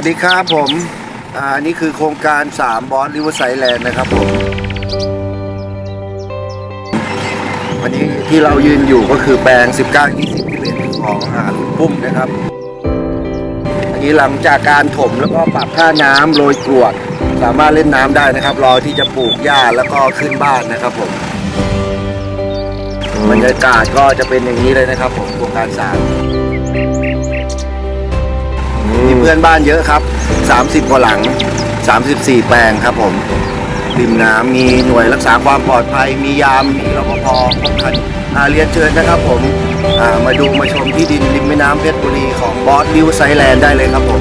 วัสดีครับผมอันนี้คือโครงการ 3 บอสริเวอร์ไซแลนด์นะครับผมวันนี้ที่เรายืนอยู่ก็คือแปลง 19 20 21ของอาลุงปุ้มนะครับ อันนี้หลังจากการถมแล้วก็ปรับท่าน้ำโรยกรวด สามารถเล่นน้ำได้นะครับ รอที่จะปลูกหญ้าแล้วก็ขึ้นบ้านนะครับผมบรรยากาศก็จะเป็นอย่างนี้เลยนะครับผมโครงการสาม เพื่อนบ้านเยอะครับ 30 กว่าหลัง 34 แปลงครับผมริมน้ำมีหน่วยรักษาความปลอดภัย มียาม มีรปภครบคันอ่าเรียนเชิญนะครับผมอ่ามาดูมาชมที่ดินริมแม่น้ำเพชรบุรีของบอสบิวไซแลนด์ได้เลยครับผม